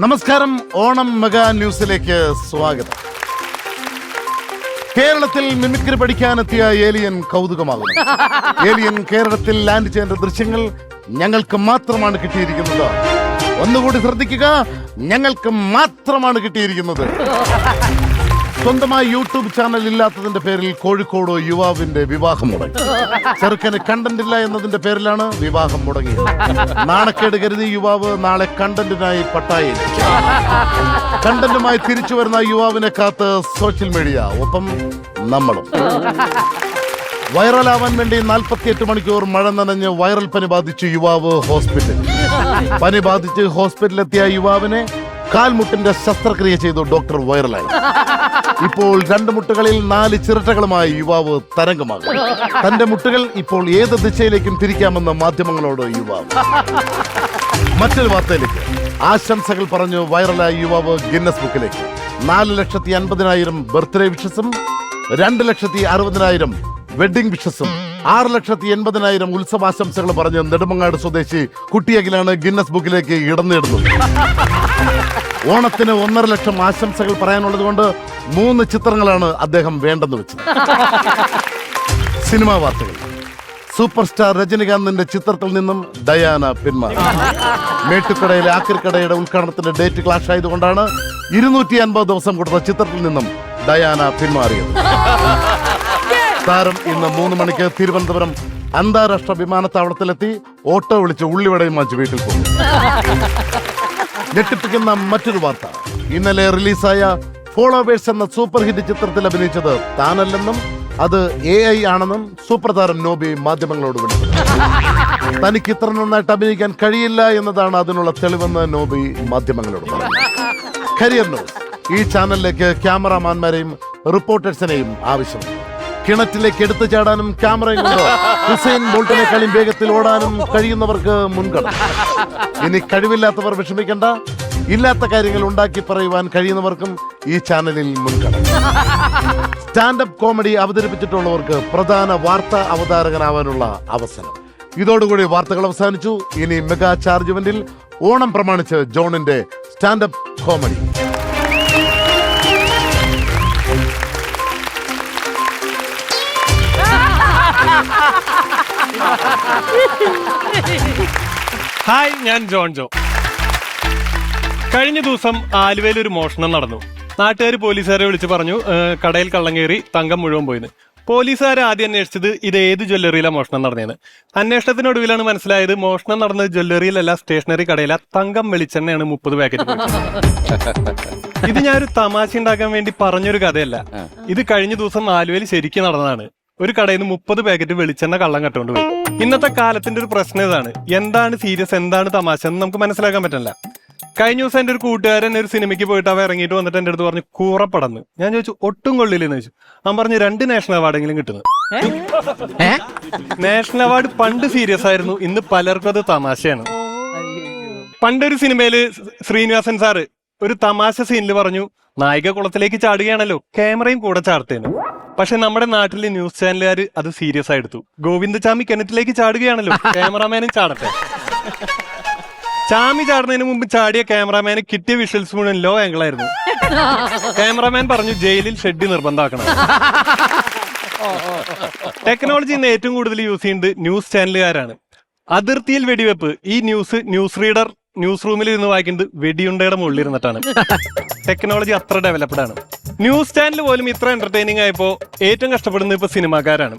നമസ്കാരം. ഓണം മെഗാ ന്യൂസിലേക്ക് സ്വാഗതം. കേരളത്തിൽ മിമിക്രി പഠിക്കാനെത്തിയ ഏലിയൻ കൗതുകമാകുന്നു. ഏലിയൻ കേരളത്തിൽ ലാൻഡ് ചെയ്യേണ്ട ദൃശ്യങ്ങൾ ഞങ്ങൾക്ക് മാത്രമാണ് കിട്ടിയിരിക്കുന്നത്. ഒന്നുകൂടി ശ്രദ്ധിക്കുക. ഞങ്ങൾക്ക് മാത്രമാണ് കിട്ടിയിരിക്കുന്നത്. സ്വന്തമായി യൂട്യൂബ് ചാനൽ ഇല്ലാത്തതിന്റെ പേരിൽ കോഴിക്കോട് യുവാവിന്റെ വിവാഹം മുടങ്ങി. ചെറുക്കന് കണ്ടന്റ് ഇല്ല എന്നതിന്റെ പേരിലാണ് വിവാഹം മുടങ്ങിയത്. നാണക്കേട് കരുതി യുവാവ് നാളെ കണ്ടന്റിനായി പട്ടായി കണ്ടന്റുമായി തിരിച്ചു വരുന്ന യുവാവിനെ കാത്ത് സോഷ്യൽ മീഡിയ ഒപ്പം നമ്മളും. വൈറലാവാൻ വേണ്ടി 48 മണിക്കൂർ മഴ നനഞ്ഞ് വൈറൽ പനി ബാധിച്ച് യുവാവ് ഹോസ്പിറ്റലിൽ. പനി ബാധിച്ച് ഹോസ്പിറ്റലിലെത്തിയ യുവാവിനെ കാൽമുട്ടിന്റെ ശസ്ത്രക്രിയ ചെയ്തു ഡോക്ടർ വൈറലായി. ഇപ്പോൾ രണ്ട് മുട്ടുകളിൽ നാല് ചിരട്ടകളുമായി യുവാവ് തരംഗമാകും. തന്റെ മുട്ടുകൾ ഇപ്പോൾ ഏത് ദിശയിലേക്കും തിരിക്കാമെന്ന് മാധ്യമങ്ങളോട് യുവാവ്. മറ്റൊരു വാർത്തയിലേക്ക്. ആശംസകൾ പറഞ്ഞു വൈറലായ യുവാവ് ഗിന്നസ് ബുക്കിലേക്ക്. നാല് ലക്ഷത്തി അൻപതിനായിരം ബർത്ത്ഡേ വിഷസും രണ്ട് ലക്ഷത്തി അറുപതിനായിരം വെഡിംഗ് വിഷസും. ആറ് ലക്ഷത്തി എൺപതിനായിരം ഉത്സവാശംസകൾ പറഞ്ഞ് നെടുമങ്ങാട് സ്വദേശി കുട്ടിയകിലാണ് ഗിന്നസ് ബുക്കിലേക്ക് ഇടം നേടുന്നത്. ഓണത്തിന് ഒന്നര ലക്ഷം ആശംസകൾ പറയാനുള്ളത് കൊണ്ട് മൂന്ന് ചിത്രങ്ങളാണ് അദ്ദേഹം വേണ്ടെന്ന് വെച്ചത്. സിനിമാ വാർത്തകൾ. സൂപ്പർ സ്റ്റാർ രജനികാന്തിന്റെ ചിത്രത്തിൽ നിന്നും ഡയാന പിന്മാറി. മേട്ടുക്കടയിലെ ആക്രിക്കടയുടെ ഉദ്ഘാടനത്തിന്റെ ഡേറ്റ് ക്ലാഷ് ആയതുകൊണ്ടാണ് ഇരുന്നൂറ്റി അൻപത് ദിവസം കൊടുത്ത ചിത്രത്തിൽ നിന്നും ഡയാന പിന്മാറിയത്. താരം ഇന്ന് മൂന്ന് മണിക്ക് തിരുവനന്തപുരം അന്താരാഷ്ട്ര വിമാനത്താവളത്തിലെത്തി ഓട്ടോ വിളിച്ച് ഉള്ളിവടയും വാങ്ങിച്ച് വീട്ടിൽ പോകും. ഞെട്ടിപ്പിക്കുന്ന മറ്റൊരു വാർത്ത. ഇന്നലെ റിലീസായ ഫോളോവേഴ്സ് എന്ന സൂപ്പർ ഹിറ്റ് ചിത്രത്തിൽ അഭിനയിച്ചത് താനല്ലെന്നും അത് എ ഐ ആണെന്നും സൂപ്പർ താരം നോബി മാധ്യമങ്ങളോട് വിളിച്ചു തനിക്ക് ഇത്ര നന്നായിട്ട് അഭിനയിക്കാൻ കഴിയില്ല എന്നതാണ് അതിനുള്ള തെളിവെന്ന് നോബി മാധ്യമങ്ങളോട് കരിയർ ന്യൂസ് ഈ ചാനലിലേക്ക് ക്യാമറാമാൻമാരെയും റിപ്പോർട്ടേഴ്സിനെയും ആവശ്യമുണ്ട്. കിണറ്റിലേക്ക് എടുത്തു ചാടാനും ക്യാമറയും കൊണ്ട്? ഹുസൈൻ ബോൾട്ടിനെക്കാളും വേഗത്തിൽ ഓടാനും കഴിയുന്നവർക്ക് മുൻഗണന. ഇനി കഴിവില്ലാത്തവർ വിഷമിക്കണ്ട. ഇല്ലാത്ത കാര്യങ്ങൾ ഉണ്ടാക്കി പറയുവാൻ കഴിയുന്നവർക്കും ഈ ചാനലിൽ മുൻഗണന. സ്റ്റാൻഡപ്പ് കോമഡി അവതരിപ്പിച്ചിട്ടുള്ളവർക്ക് പ്രധാന വാർത്താ അവതാരകനാവാനുള്ള അവസരം. ഇതോടുകൂടി വാർത്തകൾ അവസാനിച്ചു. ഇനി മെഗാ ചാർജ്മെന്റിൽ ഓണം പ്രമാണിച്ച് ജോണിന്റെ സ്റ്റാൻഡപ്പ് കോമഡി. ഹായ് ഞാൻ ജോൺ ജോ. കഴിഞ്ഞ ദിവസം ആലുവയിൽ ഒരു മോഷണം നടന്നു. നാട്ടുകാർ പോലീസുകാരെ വിളിച്ച് പറഞ്ഞു "ഏഹ്, കടയിൽ കള്ളം കയറി തങ്കം മുഴുവൻ പോയിന്ന്. പോലീസുകാർ ആദ്യം അന്വേഷിച്ചത് ഇത് ഏത് ജ്വല്ലറിയിലാണ് മോഷണം നടന്നതെന്ന് അന്വേഷണത്തിനൊടുവിലാണ് മനസ്സിലായത് മോഷണം നടന്നത് ജ്വല്ലറിയിലല്ല സ്റ്റേഷനറി കടയില. തങ്കം വെളിച്ചെണ്ണയാണ് മുപ്പത് പാക്കറ്റ് ഇത് ഞാൻ ഒരു തമാശ ഉണ്ടാക്കാൻ വേണ്ടി പറഞ്ഞൊരു കഥയല്ല. ഇത് കഴിഞ്ഞ ദിവസം ആലുവയിൽ ശരിക്കും നടന്നതാണ്. ഒരു കടയിൽ നിന്ന് മുപ്പത് പാക്കറ്റ് വെളിച്ചെണ്ണ കള്ളം കട്ടുകൊണ്ട് പോയി. ഇന്നത്തെ കാലത്തിന്റെ ഒരു പ്രശ്നം ഇതാണ്. എന്താണ് സീരിയസ് എന്താണ് തമാശ? എന്ന് നമുക്ക് മനസ്സിലാക്കാൻ പറ്റില്ല കഴിഞ്ഞ ദിവസം എന്റെ ഒരു കൂട്ടുകാരൻ ഒരു സിനിമയ്ക്ക് പോയിട്ട് അവ ഇറങ്ങിയിട്ട് വന്നിട്ട് എന്റെ അടുത്ത് പറഞ്ഞു കൂറപ്പടന്ന് ഞാൻ ചോദിച്ചു ഒട്ടും കൊള്ളില്ലെന്ന് ചോദിച്ചു. അവൻ പറഞ്ഞു രണ്ട് നാഷണൽ അവാർഡെങ്കിലും കിട്ടുന്നു. നാഷണൽ അവാർഡ് പണ്ട് സീരിയസ് ആയിരുന്നു. ഇന്ന് പലർക്കും അത് തമാശയാണ്. പണ്ടൊരു സിനിമയിൽ ശ്രീനിവാസൻ സാറ് ഒരു തമാശ സീനിൽ പറഞ്ഞു നായിക കുളത്തിലേക്ക് ചാടുകയാണല്ലോ. ക്യാമറയും കൂടെ ചാർത്തേന് പക്ഷെ നമ്മുടെ നാട്ടിലെ ന്യൂസ് ചാനലുകാർ അത് സീരിയസ് ആയി എടുത്തു. ഗോവിന്ദചാമി കിണറ്റിലേക്ക് ചാടുകയാണല്ലോ. ക്യാമറാമാനും ചാടട്ടെ. ചാമി ചാടുന്നതിന് മുമ്പ് ചാടിയ ക്യാമറാമാന് കിട്ടിയ വിഷ്വൽസ് മുഴുവൻ ലോ ആംഗിൾ ആയിരുന്നു. ക്യാമറാമാൻ പറഞ്ഞു ജയിലിൽ ഷെഡ് നിർബന്ധമാക്കണം. ടെക്നോളജി ഇന്ന് ഏറ്റവും കൂടുതൽ യൂസ് ചെയ്യുന്നത് ന്യൂസ് ചാനലുകാരാണ്. അതിർത്തിയിൽ വെടിവെപ്പ്. ഈ ന്യൂസ് ന്യൂസ് റീഡർ ന്യൂസ് റൂമിൽ ഇരുന്ന് വായിക്കുന്നത് വെടിയുണ്ടയുടെ മുകളിൽ ഇരുന്നിട്ടാണ്. ടെക്നോളജി അത്ര ഡെവലപ്ഡ് ആണ്. ന്യൂസ് സ്റ്റാൻഡിൽ പോലും ഇത്ര എന്റർടൈനിങ് ആയപ്പോ ഏറ്റവും കഷ്ടപ്പെടുന്നത് ഇപ്പൊ സിനിമാക്കാരാണ്.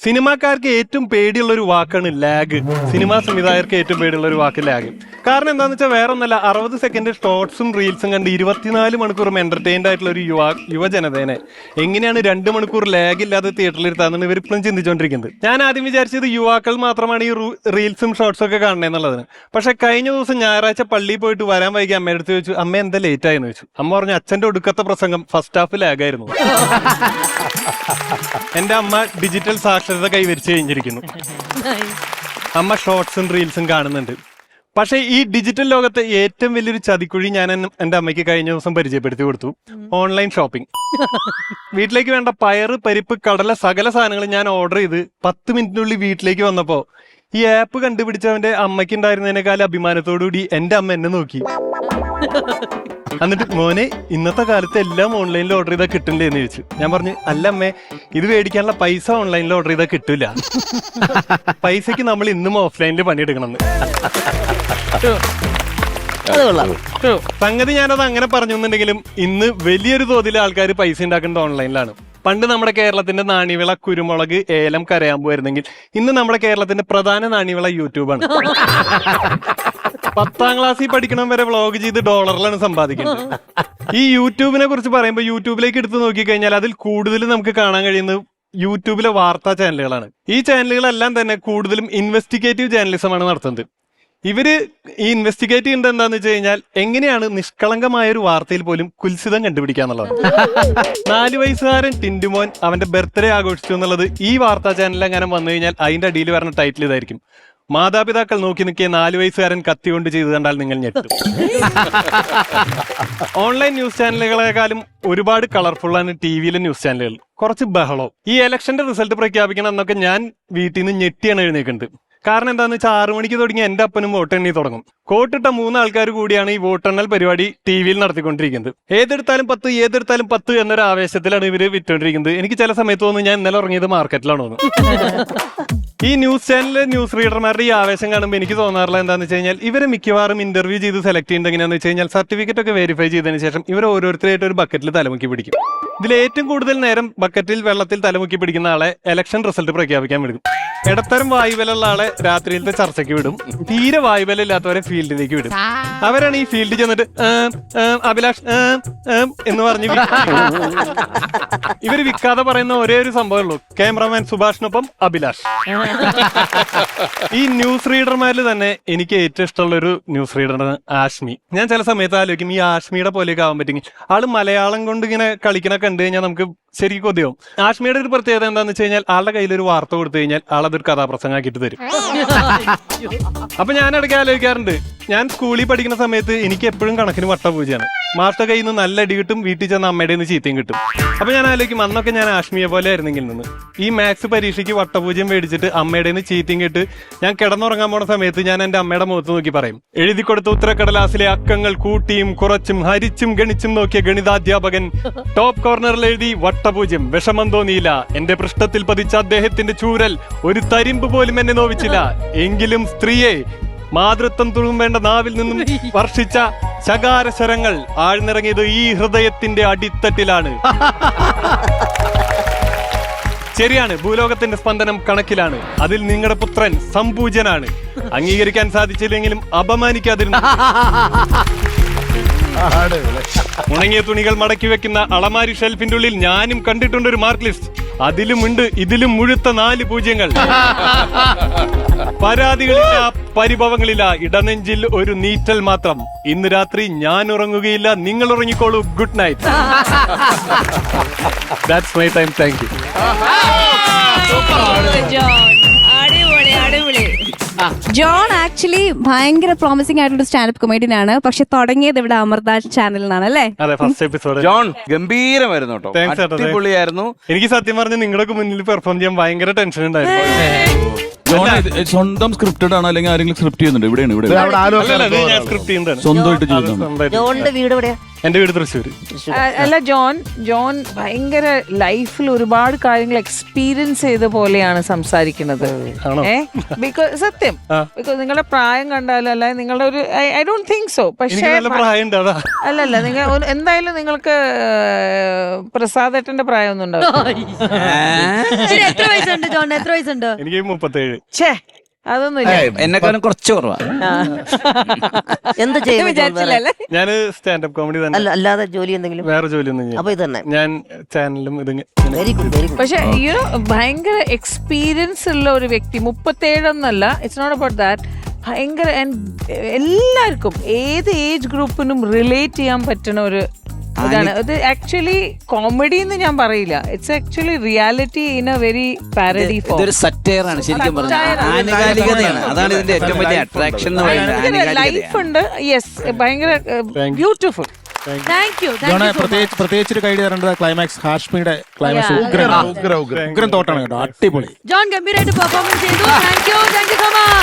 സിനിമാക്കാർക്ക് ഏറ്റവും പേടിയുള്ള ഒരു വാക്കാണ് ലാഗ്. സിനിമാ സംവിധായകർക്ക് ഏറ്റവും പേടിയുള്ള ഒരു വാക്ക് ലാഗ്. കാരണം എന്താന്ന് വെച്ചാൽ വേറെ ഒന്നല്ല അറുപത് സെക്കൻഡ് ഷോർട്സും റീൽസും കണ്ട് ഇരുപത്തിനാല് മണിക്കൂറും എന്റർടൈൻഡ് ആയിട്ടുള്ള ഒരു യുവ യുവജനതേനെ. എങ്ങനെയാണ് രണ്ട് മണിക്കൂർ ലാഗ് ഇല്ലാതെ തിയേറ്ററിൽ ഇരുത്താന്നാണ് ഇവർ ഇപ്പോഴും ചിന്തിച്ചുകൊണ്ടിരിക്കുന്നത് ഞാൻ ആദ്യം വിചാരിച്ചത് യുവാക്കൾ മാത്രമാണ് ഈ റീൽസും ഷോർട്സും ഒക്കെ കാണണമെന്നുള്ളതാണ് പക്ഷെ കഴിഞ്ഞ ദിവസം ഞായറാഴ്ച പള്ളിയിൽ പോയിട്ട് വരാൻ വൈകി അമ്മയുടെ അടുത്ത് ചോദിച്ചു അമ്മ എന്താ ലേറ്റ് ആയെന്ന്? ചോദിച്ചു. അമ്മ പറഞ്ഞു അച്ഛന്റെ ഒടുക്കത്തെ പ്രസംഗം ഫസ്റ്റ് ഹാഫ് ലാഗായിരുന്നു എന്റെ അമ്മ ഡിജിറ്റൽ സാക്ഷരത കൈവരിച്ചു കഴിഞ്ഞിരിക്കുന്നു. അമ്മ ഷോർട്സും റീൽസും കാണുന്നുണ്ട്. പക്ഷേ ഈ ഡിജിറ്റൽ ലോകത്തെ ഏറ്റവും വലിയൊരു ചതിക്കുഴി ഞാൻ എന്റെ അമ്മയ്ക്ക് കഴിഞ്ഞ ദിവസം പരിചയപ്പെടുത്തി കൊടുത്തു. Online shopping. വീട്ടിലേക്ക് വേണ്ട പയറ് പരിപ്പ് കടല സകല സാധനങ്ങളും ഞാൻ ഓർഡർ ചെയ്ത് പത്ത് മിനിറ്റിനുള്ളിൽ വീട്ടിലേക്ക് വന്നപ്പോ ഈ ആപ്പ് കണ്ടുപിടിച്ചവന്റെ അമ്മയ്ക്ക് ഉണ്ടായിരുന്നതിനേക്കാൾ അഭിമാനത്തോടു കൂടി എന്റെ അമ്മ എന്നെ നോക്കി. എന്നിട്ട് മോനെ ഇന്നത്തെ കാലത്ത് എല്ലാം ഓൺലൈനിൽ ഓർഡർ ചെയ്താൽ കിട്ടണ്ടേ എന്ന് ചോദിച്ചു. ഞാൻ പറഞ്ഞു അല്ല അമ്മേ ഇത് മേടിക്കാനുള്ള പൈസ ഓൺലൈനിൽ ഓർഡർ ചെയ്താൽ കിട്ടില്ല പൈസക്ക് നമ്മൾ ഇന്നും ഓഫ്ലൈനിൽ പണിയെടുക്കണം സംഗതി ഞാനത് അങ്ങനെ പറഞ്ഞു എന്നുണ്ടെങ്കിലും ഇന്ന് വലിയൊരു തോതിൽ ആൾക്കാർ പൈസ ഉണ്ടാക്കുന്നത് ഓൺലൈനിലാണ് പണ്ട് നമ്മുടെ കേരളത്തിന്റെ നാണിവിള കുരുമുളക് ഏലം കരയാമ്പുമായിരുന്നെങ്കിൽ ഇന്ന് നമ്മുടെ കേരളത്തിന്റെ പ്രധാന നാണിവിള യൂട്യൂബാണ്. പത്താം ക്ലാസ്സിൽ പഠിക്കണം വരെ വ്ളോഗ് ചെയ്ത് ഡോളറിലാണ് സമ്പാദിക്കുന്നത്. ഈ യൂട്യൂബിനെ കുറിച്ച് പറയുമ്പോൾ യൂട്യൂബിലേക്ക് എടുത്ത് നോക്കിക്കഴിഞ്ഞാൽ അതിൽ കൂടുതൽ നമുക്ക് കാണാൻ കഴിയുന്നത് യൂട്യൂബിലെ വാർത്താ ചാനലുകളാണ് ഈ ചാനലുകളെല്ലാം തന്നെ കൂടുതലും ഇൻവെസ്റ്റിഗേറ്റീവ് ജേർണലിസമാണ് നടത്തുന്നത്. ഇവർ ഈ ഇൻവെസ്റ്റിഗേറ്റ് ചെയ്യുന്നത് എന്താന്ന് വെച്ച് കഴിഞ്ഞാൽ എങ്ങനെയാണ് നിഷ്കളങ്കമായ ഒരു വാർത്തയിൽ പോലും കുൽസിതം കണ്ടുപിടിക്കാന്നുള്ളതാണ് നാല് വയസ്സുകാരൻ ടിൻഡുമോൻ അവന്റെ ബർത്ത്ഡേ ആഘോഷിച്ചു എന്നുള്ളത് ഈ വാർത്താ ചാനലിൽ അങ്ങനെ വന്നു കഴിഞ്ഞാൽ അതിന്റെ അടിയിൽ വരുന്ന ടൈറ്റിൽ ഇതായിരിക്കും. മാതാപിതാക്കൾ നോക്കി നിൽക്കിയ നാല് വയസ്സുകാരൻ കത്തി കൊണ്ട് ചെയ്തു കണ്ടാൽ നിങ്ങൾ ഞെട്ടും. ഓൺലൈൻ ന്യൂസ് ചാനലുകളെക്കാളും ഒരുപാട് കളർഫുൾ ആണ് ടി വിയിലെ ന്യൂസ് ചാനലുകൾ. കുറച്ച് ബഹളവും. ഈ ഇലക്ഷന്റെ റിസൾട്ട് പ്രഖ്യാപിക്കണം എന്നൊക്കെ ഞാൻ വീട്ടിൽ നിന്ന് ഞെട്ടിയാണ് എഴുന്നേക്കുന്നത്. കാരണം എന്താന്ന് വെച്ചാൽ ആറു മണിക്ക് തുടങ്ങി എന്റെ അപ്പനും വോട്ടെണ്ണി തുടങ്ങും. കോട്ടിട്ട മൂന്ന് ആൾക്കാർ കൂടിയാണ് ഈ വോട്ടെണ്ണൽ പരിപാടി ടി വിയിൽ നടത്തിക്കൊണ്ടിരിക്കുന്നത്. ഏതെടുത്താലും പത്ത് ഏതെടുത്താലും പത്ത് എന്നൊരു ആവേശത്തിലാണ് ഇവർ വിറ്റോണ്ടിരിക്കുന്നത്. എനിക്ക് ചില സമയത്ത് തോന്നുന്നു ഞാൻ ഇന്നലെ ഉറങ്ങിയത് മാർക്കറ്റിലാണ് തോന്നുന്നു ഈ ന്യൂസ് ചാനലിലെ ന്യൂസ് റീഡർമാരുടെ ഈ ആവേശം കാണുമ്പോൾ എനിക്ക് തോന്നാറില്ല എന്താണെന്ന് വെച്ച് കഴിഞ്ഞാൽ ഇവരെ മിക്കവാറും ഇന്റർവ്യൂ ചെയ്ത് സെലക്ട് ചെയ്യുന്നത് എങ്ങനെയാണെന്ന് വെച്ച് കഴിഞ്ഞാൽ സർട്ടിഫിക്കറ്റ് ഒക്കെ വെരിഫൈ ചെയ്തതിന് ശേഷം ഇവർ ഓരോരുത്തരായിട്ട് ഒരു ബക്കറ്റിൽ തലമുക്കി പിടിക്കും. ഇതിൽ ഏറ്റവും കൂടുതൽ നേരം ബക്കറ്റിൽ വെള്ളത്തിൽ തലമുക്കി പിടിക്കുന്ന ആളെ ഇലക്ഷൻ റിസൾട്ട് പ്രഖ്യാപിക്കാൻ വിടും. ഇടത്തരം വായുബലുള്ള ആളെ രാത്രിയിലത്തെ ചർച്ചയ്ക്ക് വിടും. തീരെ വായുബലം ഇല്ലാത്തവരെ ഫീൽഡിലേക്ക് വിടും. അവരാണ് ഈ ഫീൽഡിൽ ചെന്നിട്ട് "ഏം, ഏം, അഭിലാഷ് ഏം, ഏം" എന്ന് പറഞ്ഞു. ഇവർ വിൽക്കാതെ പറയുന്ന ഒരേ ഒരു സംഭവമേ ഉള്ളൂ ക്യാമറമാൻ സുഭാഷിനൊപ്പം അഭിലാഷ്. ഈ ന്യൂസ് റീഡർമാരിൽ തന്നെ എനിക്ക് ഏറ്റവും ഇഷ്ടമുള്ള ഒരു ന്യൂസ് റീഡറാണ് ആഷ്മി ഞാൻ ചില സമയത്ത് ആലോചിക്കും ഈ ആഷ്മിയുടെ പോലെയൊക്കെ ആവാൻ പറ്റുമെങ്കിൽ ആൾ മലയാളം കൊണ്ട് ഇങ്ങനെ കളിക്കണ കണ്ടു കഴിഞ്ഞാൽ നമുക്ക് ശരിക്കും കൊതിയാവും. ആഷ്മിയുടെ ഒരു പ്രത്യേകത എന്താണെന്ന് വെച്ച് കഴിഞ്ഞാൽ ആളുടെ കയ്യിൽ ഒരു വാർത്ത കൊടുത്തു കഴിഞ്ഞാൽ ആളതൊരു കഥാപ്രസംഗമാക്കിയിട്ട് തരും. അപ്പൊ ഞാൻ ഇടയ്ക്ക് ആലോചിക്കാറുണ്ട്. ഞാൻ സ്കൂളിൽ പഠിക്കുന്ന സമയത്ത് എനിക്ക് എപ്പോഴും കണക്കിന് വട്ടപൂജയാണ് മാസ്റ്റർ കയ്യിൽ നിന്ന് നല്ല അടി കിട്ടും വീട്ടിൽ ചെന്ന് അമ്മയുടെ നിന്ന് ചീത്തയും കിട്ടും. അപ്പൊ ഞാൻ ആലോചിക്കും അന്നൊക്കെ ഞാൻ ആഷ്മിയെ പോലെ ആയിരുന്നെങ്കിൽ നിന്ന്. ഈ മാത്സ് പരീക്ഷയ്ക്ക് വട്ടപൂജ്യം മേടിച്ചിട്ട് അമ്മയുടെ നിന്ന് ചീത്തയും കിട്ട് ഞാൻ കിടന്നുറങ്ങാൻ പോണ സമയത്ത് ഞാൻ എന്റെ അമ്മയുടെ മുഖത്ത് നോക്കി പറയും. എഴുതി കൊടുത്ത ഉത്തരക്കടലാസിലെ അക്കങ്ങൾ കൂട്ടിയും കുറച്ചും ഹരിച്ചും ഗണിച്ചും നോക്കിയ ഗണിതാധ്യാപകൻ ടോപ്പ് കോർണറിൽ എഴുതി വട്ടപൂജ്യം വിഷമം തോന്നിയില്ല. എന്റെ പൃഷ്ഠത്തിൽ പതിച്ച അദ്ദേഹത്തിന്റെ ചൂരൽ ഒരു തരിമ്പ് പോലും എന്നെ നോവിച്ചില്ല. എങ്കിലും സ്ത്രീയെ മാതൃത്വം തുളുമ്പേണ്ട നാവിൽ നിന്നും വർഷിച്ച ശകാരസ്വരങ്ങൾ ആഴ്ന്നിറങ്ങിയത് ഈ ഹൃദയത്തിന്റെ അടിത്തട്ടിലാണ്. ശരിയാണ് ഭൂലോകത്തിന്റെ സ്പന്ദനം കണക്കിലാണ്. അതിൽ നിങ്ങളുടെ പുത്രൻ സംപൂജനാണ് അംഗീകരിക്കാൻ സാധിച്ചില്ലെങ്കിലും അപമാനിക്കാതിരുന്നു. ഉണങ്ങിയ തുണികൾ മടക്കി വെക്കുന്ന അളമാരി ഷെൽഫിന്റെ ഉള്ളിൽ ഞാനും കണ്ടിട്ടുണ്ട് ഒരു മാർക്ക് ലിസ്റ്റ്. അതിലുമുണ്ട് ഇതിലും മുഴുത്ത നാല് പൂജ്യങ്ങൾ. പരാതികളില്ല പരിഭവങ്ങളില്ല. ഇടനെഞ്ചിൽ ഒരു നീറ്റൽ മാത്രം. ഇന്ന് രാത്രി ഞാൻ ഉറങ്ങുകയില്ല നിങ്ങൾ ഉറങ്ങിക്കോളൂ. Good night that's my time thank you John അടിപൊളി അടിപൊളി. ജോൺ ആക്ച്വലി ഭയങ്കര പ്രോമിസിംഗ് ആയിട്ടുള്ള സ്റ്റാൻഡപ്പ് കൊമേഡിയൻ ആണ്. പക്ഷെ തുടങ്ങിയത് ഇവിടെ അമൃത ചാനലിൽ നിന്നാണ് അല്ലേ? അതെ ഫസ്റ്റ് എപ്പിസോഡ് ജോൺ ഗംഭീരമായിരുന്നു കേട്ടോ. Thanks ചേട്ടാ, thanks. അടിപൊളിയായിരുന്നു. എനിക്ക് സത്യം പറഞ്ഞ നിങ്ങളുടെ മുന്നിൽ പെർഫോം ചെയ്യാൻ ഭയങ്കര ടെൻഷൻ ഉണ്ടായിരുന്നു. ജോൺ ഇത് സ്വന്തം സ്ക്രിപ്റ്റഡ് ആണ് അല്ലെങ്കിൽ ആരെങ്കിലും സ്ക്രിപ്റ്റ് ചെയ്യുന്നുണ്ട്? ഇവിടെയാണ് ഇവിടെ അവിടെ ആലോചന സ്വന്തമായിട്ട് ചെയ്യുന്നുണ്ട് ജോണിന്റെ വീട് എവിടെയാ? എന്റെ വീട് തൃശ്ശൂർ. അല്ല ജോൺ ജോൺ ഭയങ്കര ലൈഫിൽ ഒരുപാട് കാര്യങ്ങൾ എക്സ്പീരിയൻസ് ചെയ്ത പോലെയാണ് സംസാരിക്കുന്നത്? ഏ? ബിക്കോസ് സത്യം. ബിക്കോസ് നിങ്ങളുടെ പ്രായം കണ്ടാലും അല്ല നിങ്ങളുടെ ഒരു ഐ ഡോണ്ട് തിങ്ക് സോ പക്ഷേ അല്ലല്ല നിങ്ങൾ എന്തായാലും നിങ്ങൾക്ക് പ്രസാദേട്ടന്റെ പ്രായമൊന്നും ഉണ്ടാവും ശരി, എത്ര വയസ്സുണ്ട് ജോൺ? എത്ര വയസ്സുണ്ട്? എനിക്ക് മുപ്പത്തേഴ്. ഛേ അതൊന്നുമില്ല. എന്നെക്കാളും കുറച്ച് കുറവാ. എന്ത് ചെയ്യും ജോൺ വേറെ? വിചാരിച്ചില്ലല്ലേ ഞാൻ സ്റ്റാൻഡപ്പ് കോമഡി തന്നെ. അല്ല അല്ലാതെ ജോലി എന്തെങ്കിലും? വേറെ ജോലിയൊന്നും ചെയ്യും അപ്പൊ ഇത് തന്നെ. ഞാൻ ചാനലും ഇത് വെരി ഗുഡ് വെരി ഗുഡ് പക്ഷെ യുനോ ഭയങ്കര എക്സ്പീരിയൻസ് ഉള്ള ഒരു വ്യക്തി മുപ്പത്തേഴെന്നല്ല ഇറ്റ്സ് നോട്ട് അബൌട്ട് ദാറ്റ് ഭയങ്കര and എല്ലാവർക്കും ഏത് ഏജ് ഗ്രൂപ്പിനും റിലേറ്റ് ചെയ്യാൻ പറ്റുന്ന ഒരു അതാണ് അത് ആക്ച്വലി കോമഡി എന്ന് ഞാൻ പറയില്ല. It's actually reality in a very parody ഇതൊരു സറ്റയറാണ് ശരിക്കും പറഞ്ഞത് ആനുകാലികതയാണ്. അതാണ് ഇതിന്റെ ഏറ്റവും വലിയ അട്രാക്ഷൻ എന്ന് പറയുന്നത് ലൈഫ് ഉണ്ട്. യെസ് ഭയങ്കര ബ്യൂട്ടിഫുൾ പ്രത്യേകിച്ച് ഒരു കൈഡി തരേണ്ടത് ക്ലൈമാക്സ് ഹാഷ്മിയുടെ ക്ലൈമാക്സ് ഉഗ്രം. ഉഗ്രം തോട്ടാണ് കേട്ടോ. അടിപൊളി. ജോൺ ഗംഭീരായിട്ട് പെർഫോമൻസ് ചെയ്തു. Thank you thank you so much